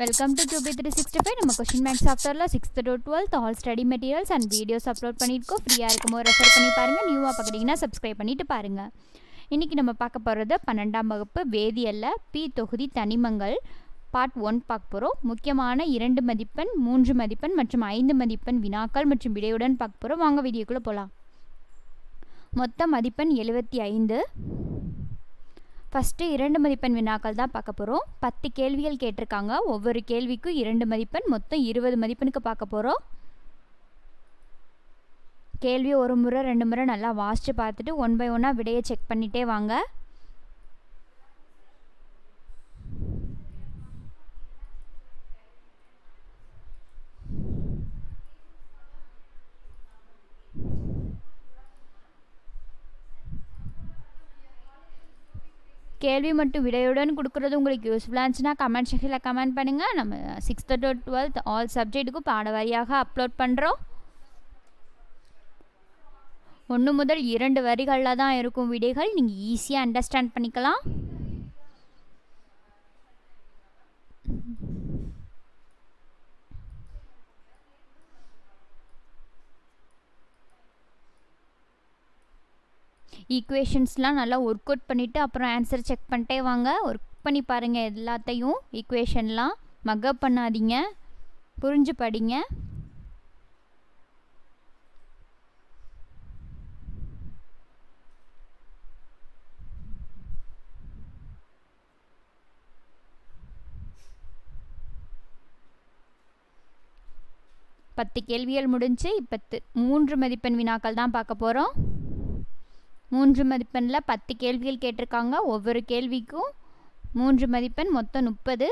Welcome to two B three sixty five நம்ம question maths சாஃப்ட்வேரில் sixth to twelfth all study materials and videos upload பண்ணியிருக்கோம் ஃப்ரீயாக இருக்கும்போது refer பண்ணி பாருங்கள் நியூவாக பார்க்குறீங்கன்னா சப்ஸ்கிரைப் பண்ணிட்டு பாருங்கள் இன்றைக்கி நம்ம பார்க்க போகிறது பன்னெண்டாம் வகுப்பு வேதியல்ல பி தொகுதி தனிமங்கள். பார்ட் ஒன் பார்க்க போகிறோம் முக்கியமான இரண்டு மதிப்பெண் மூன்று மதிப்பெண் மற்றும் ஐந்து மதிப்பெண் வினாக்கள் மற்றும் விடையுடன் பார்க்க போகிறோம் வாங்க வீடியோக்குள்ளே போகலாம் மொத்த மதிப்பெண் எழுபத்தி ஐந்து. ஃபஸ்ட்டு இரண்டு மதிப்பெண் வினாக்கள் தான் பார்க்க போகிறோம் பத்து கேள்விகள் கேட்டிருக்காங்க. ஒவ்வொரு கேள்விக்கும் இரண்டு மதிப்பெண் மொத்தம் இருபது மதிப்பெண்ணுக்கு பார்க்க போகிறோம் கேள்வி ஒரு முறை ரெண்டு முறை நல்லா வாசித்து பார்த்துட்டு ஒன் பை ஒன்னாக விடையை செக் பண்ணிகிட்டே வாங்க. கேள்வி மட்டும் விடையுடன் கொடுக்குறது உங்களுக்கு யூஸ்ஃபுல்லாக இருந்துச்சுன்னா கமெண்ட் செக்ஷனில் கமெண்ட் பண்ணுங்கள் நம்ம சிக்ஸ்த்து டு டுவெல்த் ஆல் சப்ஜெக்ட்டுக்கும் பாடவாரியாக அப்லோட் பண்ணுறோம் ஒன்று முதல் இரண்டு வரிகளில் தான் இருக்கும் விடைகள். நீங்கள் ஈஸியாக அண்டர்ஸ்டாண்ட் பண்ணிக்கலாம். ஈக்குவேஷன்ஸ்லாம் நல்லா ஒர்க் அவுட் பண்ணிவிட்டு அப்புறம் ஆன்சர் செக் பண்ணிட்டே வாங்க. ஒர்க் பண்ணி பாருங்கள் எல்லாத்தையும் ஈக்குவேஷன்லாம் மக்கப் பண்ணாதீங்க. புரிஞ்சு படிங்க. பத்து கேள்விகள் முடிஞ்சு இப்போ மூன்று மதிப்பெண் வினாக்கள் தான் பார்க்க போகிறோம் மூன்று மதிப்பெண்ணில் பத்து கேள்விகள் கேட்டிருக்காங்க. ஒவ்வொரு கேள்விக்கும் மூன்று மதிப்பெண் மொத்தம் முப்பது.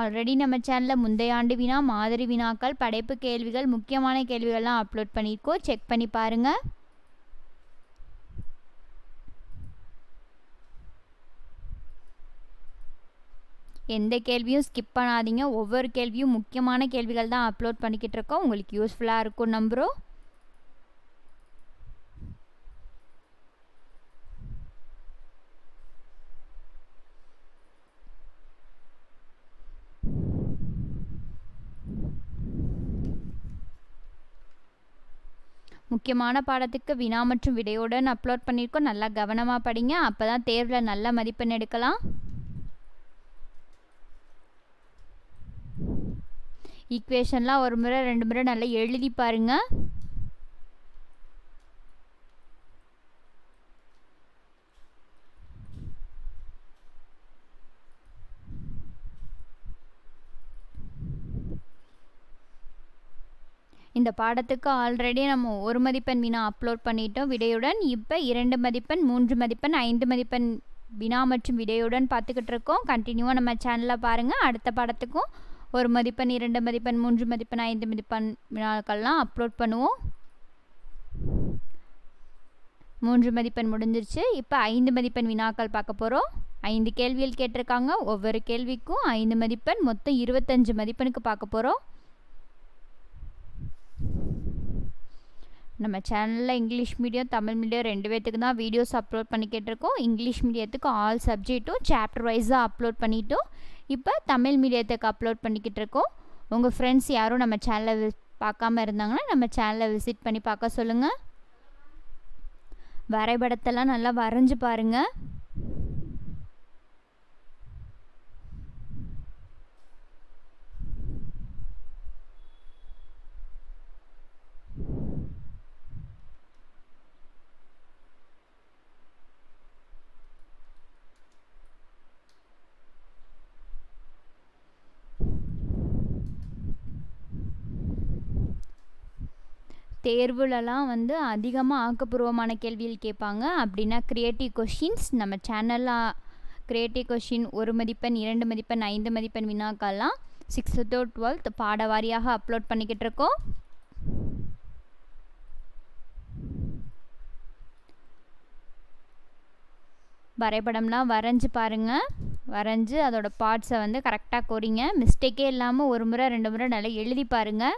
ஆல்ரெடி நம்ம சேனலில் முந்தைய ஆண்டு வினா மாதிரி வினாக்கள் படைப்பு கேள்விகள் முக்கியமான கேள்விகள்லாம் அப்லோட் பண்ணியிருக்கோம். செக் பண்ணி பாருங்கள் எந்த கேள்வியும் ஸ்கிப் பண்ணாதீங்க. ஒவ்வொரு கேள்வியும் முக்கியமான கேள்விகள் தான் அப்லோட் பண்ணிக்கிட்டு இருக்கோம். உங்களுக்கு யூஸ்ஃபுல்லாக இருக்கும் நம்புகிறோம் முக்கியமான பாடத்துக்கு வினா மற்றும் விடையுடன் அப்லோட் பண்ணியிருக்கோம் நல்லா கவனமாக படிங்க. அப்போ தான் தேர்வில் நல்ல மதிப்பெண் எடுக்கலாம். ஈக்குவேஷன்லாம் ஒரு முறை ரெண்டு முறை நல்லா எழுதி பாருங்கள் இந்த பாடத்துக்கு ஆல்ரெடி நம்ம ஒரு மதிப்பெண் வினா அப்லோட் பண்ணிட்டோம். விடையுடன் இப்போ இரண்டு மதிப்பெண் மூன்று மதிப்பெண் ஐந்து மதிப்பெண் வினா மற்றும் விடையுடன் பார்த்துக்கிட்டு இருக்கோம். கண்டினியூவாக நம்ம சேனலில் பாருங்கள் அடுத்த பாடத்துக்கும் ஒரு மதிப்பெண் இரண்டு மதிப்பெண் மூன்று மதிப்பெண் ஐந்து மதிப்பெண் வினாக்கள்லாம் அப்லோட் பண்ணுவோம். மூன்று மதிப்பெண் முடிஞ்சிருச்சு. இப்போ ஐந்து மதிப்பெண் வினாக்கள் பார்க்க போகிறோம் ஐந்து கேள்விகள் கேட்டிருக்காங்க. ஒவ்வொரு கேள்விக்கும் ஐந்து மதிப்பெண் மொத்தம் இருபத்தஞ்சு மதிப்பெண்ணுக்கு பார்க்க போகிறோம் நம்ம சேனலில் இங்கிலீஷ் மீடியம் தமிழ் மீடியம் ரெண்டு பேர்த்துக்கு தான் வீடியோஸ் அப்லோட் பண்ணிக்கிட்டு இருக்கோம் இங்கிலீஷ் மீடியத்துக்கு ஆல் சப்ஜெக்ட்டும் சாப்டர் வைஸாக அப்லோட் பண்ணிவிட்டோம் இப்போ தமிழ் மீடியத்துக்கு அப்லோட் பண்ணிக்கிட்டு இருக்கோம் உங்கள் ஃப்ரெண்ட்ஸ் யாரும் நம்ம சேனலை பார்க்காம இருந்தாங்கன்னா நம்ம சேனலை விசிட் பண்ணி பார்க்க சொல்லுங்கள் வரைபடத்தெல்லாம் நல்லா வரைஞ்சி பாருங்கள் தேர்வுலலாம் வந்து அதிகமாக ஆக்கப்பூர்வமான கேள்விகள் கேட்பாங்க. அப்படின்னா க்ரியேட்டிவ் கொஷின்ஸ் நம்ம சேனலாக க்ரியேட்டிவ் கொஷின் ஒரு மதிப்பெண் இரண்டு மதிப்பெண் ஐந்து மதிப்பெண் வினாக்கள்லாம் சிக்ஸ்த்து டு டுவெல்த் பாட வாரியாக அப்லோட் பண்ணிக்கிட்டு இருக்கோம் வரைபடம்லாம் வரைஞ்சி பாருங்கள் வரைஞ்சி அதோட பார்ட்ஸை வந்து கரெக்டாக கோரிங்க. மிஸ்டேக்கே இல்லாமல் ஒரு முறை ரெண்டு முறை நல்லா எழுதி பாருங்கள்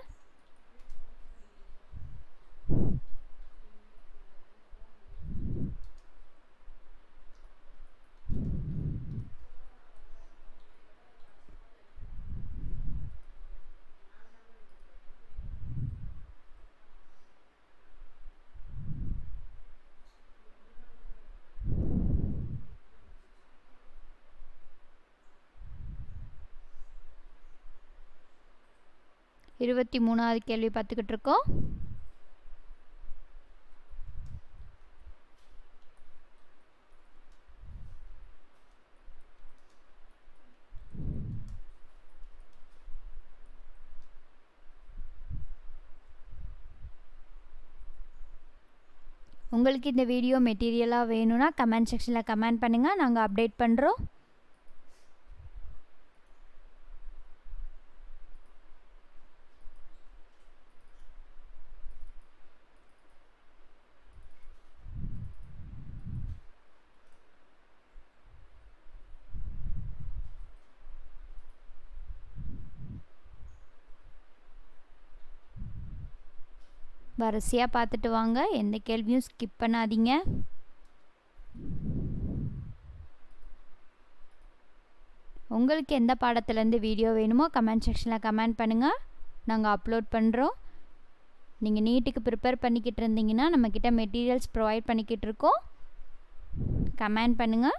இருபத்தி மூணாவது கேள்வி பார்த்துக்கிட்டு இருக்கோம். உங்களுக்கு இந்த வீடியோ மெட்டீரியலாக வேணும்னா கமெண்ட் செக்ஷனில் கமெண்ட் பண்ணுங்கள் நாங்கள் அப்டேட் பண்ணுறோம் வரிசையாக பார்த்துட்டு வாங்க. எந்த கேள்வியும் ஸ்கிப் பண்ணாதீங்க. உங்களுக்கு எந்த பாடத்துலேருந்து வீடியோ வேணுமோ கமெண்ட் செக்ஷனில் கமெண்ட் பண்ணுங்கள் நாங்கள் அப்லோட் பண்ணுறோம் நீங்கள் நீட்டுக்கு ப்ரிப்பேர் பண்ணிக்கிட்டு இருந்தீங்கன்னா நம்மக்கிட்ட மெட்டீரியல்ஸ் ப்ரொவைட் பண்ணிக்கிட்டு இருக்கோம். கமெண்ட் பண்ணுங்கள்